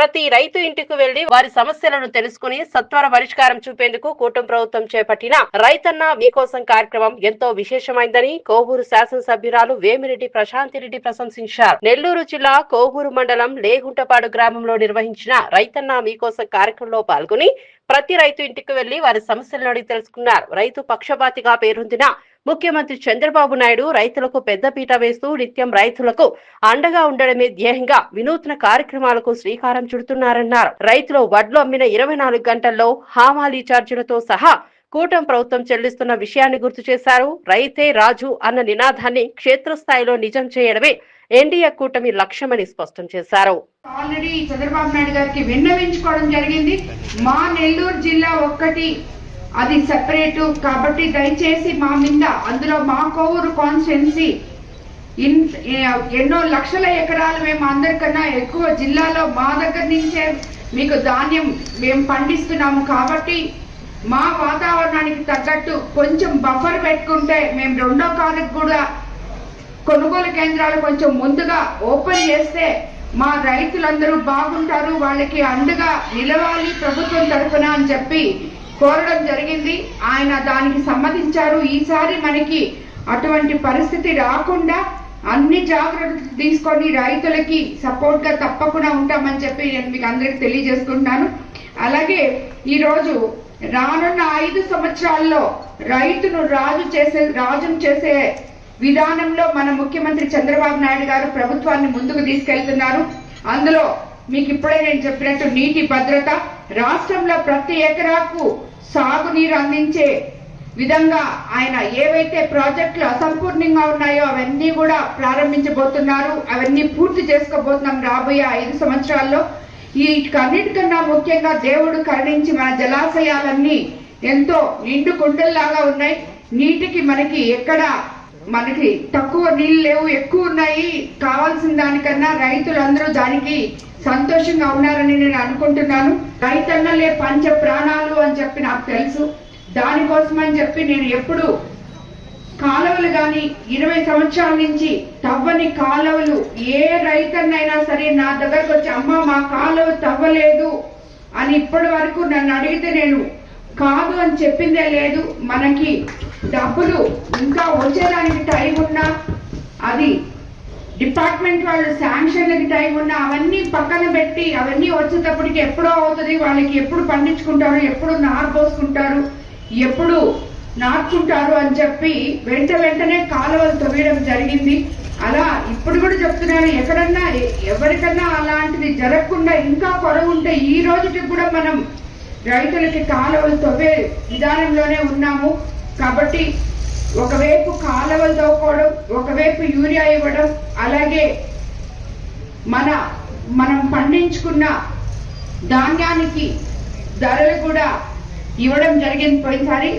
ప్రతి రైతు ఇంటికి వెళ్ళి వారి సమస్యలను తెలుసుకుని సత్వర పరిష్కారం చూపేందుకు కూటమి ప్రభుత్వం చేపట్టిన రైతన్న మీకోసం కార్యక్రమం ఎంతో విశేషమైందని కోవూరు శాసనసభ్యురాలు వేమిరెడ్డి ప్రశాంతిరెడ్డి ప్రశంసించారు. నెల్లూరు జిల్లా కోవూరు మండలం లేగుంటపాడు గ్రామంలో నిర్వహించిన రైతన్న మీకోసం కార్యక్రమంలో పాల్గొని ప్రతి రైతు ఇంటికి వెళ్ళి వారి సమస్యలను అడిగి తెలుసుకున్నారు. రైతు పక్షపాతిగా పేరొందిన ముఖ్యమంత్రి చంద్రబాబు నాయుడు రైతులకు పెద్దపీట వేస్తూ నిత్యం రైతులకు అండగా ఉండడమే ధ్యేయంగా వినూత్న కార్యక్రమాలకు శ్రీకారం చుడుతున్నారన్నారు. రైతులు వడ్లు అమ్మిన ఇరవై నాలుగు గంటల్లో హామాలీ ఛార్జీలతో సహా కూటమి ప్రభుత్వం చెల్లిస్తున్న విషయాన్ని గుర్తు చేశారు. రైతే రాజు అన్న నినాదాన్ని క్షేత్రస్థాయిలో నిజం చేయడమే ఎన్డీఏ కూటమి లక్ష్యమని స్పష్టం చేశారు. ఆల్రెడీ చంద్రబాబు నాయుడు గారికి విన్నవించుకోవడం జరిగింది. మా నెల్లూరు జిల్లా ఒక్కటి. అది సెపరేట్ కాబట్టి దయచేసి మా మీద అందులో మా కోవూరు కాన్స్టిట్యున్సీ ఇన్ ఎన్నో లక్షల ఎకరాలు మేము అందరికన్నా ఎక్కువ జిల్లాలో మా దగ్గర నుంచే మీకు ధాన్యం మేము పండిస్తున్నాము. కాబట్టి మా వాతావరణానికి తగ్గట్టు కొంచెం బఫర్ పెట్టుకుంటే మేము రెండో కారుకు కూడా కొనుగోలు కేంద్రాలు కొంచెం ముందుగా ఓపెన్ చేస్తే మా రైతులందరూ బాగుంటారు వాళ్ళకి అండగా నిలవాలి ప్రభుత్వం తరఫున అని చెప్పి కోరడం జరిగింది. ఆయన దానికి సమ్మతించారు. ఈసారి మనకి అటువంటి పరిస్థితి రాకుండా అన్ని జాగ్రత్తలు తీసుకొని రైతులకి సపోర్ట్గా తప్పకుండా ఉంటామని చెప్పి నేను మీకు అందరికి తెలియజేసుకుంటున్నాను. అలాగే ఈరోజు రానున్న ఐదు సంవత్సరాల్లో రైతును రాజు చేసే రాజును చేసే విధానంలో మన ముఖ్యమంత్రి చంద్రబాబు నాయుడు గారు ప్రభుత్వాన్ని ముందుకు తీసుకెళ్తున్నారు. అందులో మీకు ఇప్పుడే నేను చెప్పినట్టు నీటి భద్రత రాష్ట్రంలో ప్రతి ఎకరాకు సాగునీరు అందించే విధంగా ఆయన ఏవైతే ప్రాజెక్టులు అసంపూర్ణంగా ఉన్నాయో అవన్నీ కూడా ప్రారంభించబోతున్నారు. అవన్నీ పూర్తి చేసుకోబోతున్నాం రాబోయే ఐదు సంవత్సరాల్లో. ఈ ముఖ్యంగా దేవుడు కరుణించి మన జలాశయాలన్నీ ఎంతో నిండు కుండల్లాగా ఉన్నాయి. నీటికి మనకి ఎక్కడ మనకి తక్కువ నీళ్ళు లేవు ఎక్కువ ఉన్నాయి. కావాల్సిన దానికన్నా రైతులందరూ దానికి సంతోషంగా ఉన్నారని నేను అనుకుంటున్నాను. రైతన్నలే పంచ ప్రాణాలు అని చెప్పి నాకు తెలుసు. దానికోసం అని చెప్పి నేను ఎప్పుడు కాలువలు కానీ ఇరవై సంవత్సరాల నుంచి తవ్వని కాలువలు ఏ రైతన్నైనా సరే నా దగ్గరకు వచ్చి అమ్మ మా కాలువ తవ్వలేదు అని ఇప్పటి వరకు నన్ను అడిగితే నేను కాదు అని చెప్పిందే లేదు. మనకి డబ్బులు ఇంకా వచ్చేదానికి టైం ఉన్నా అది డిపార్ట్మెంట్ వాళ్ళు శాంక్షన్లకి టైం ఉన్నా అవన్నీ పక్కన పెట్టి అవన్నీ వచ్చేటప్పటికి ఎప్పుడో అవుతుంది వాళ్ళకి ఎప్పుడు పండించుకుంటారు ఎప్పుడు నారు పోసుకుంటారు ఎప్పుడు నార్చుంటారు అని చెప్పి వెంట వెంటనే కాలువలు తవ్వేయడం జరిగింది. అలా ఇప్పుడు కూడా చెప్తున్నాను ఎక్కడన్నా ఎవరికన్నా అలాంటిది జరగకుండా ఇంకా కొరవు ఉంటే ఈ రోజుకి కూడా మనం రైతులకి కాలువలు తవ్వే విధానంలోనే ఉన్నాము. కాబట్టి ఒకవైపు కాలువలు తవ్వుకోవడం ఒకవైపు యూరియా ఇవ్వడం అలాగే మన మనం పండించుకున్న ధాన్యానికి ధరలు కూడా ఇవ్వడం జరిగింది. పోయినసారి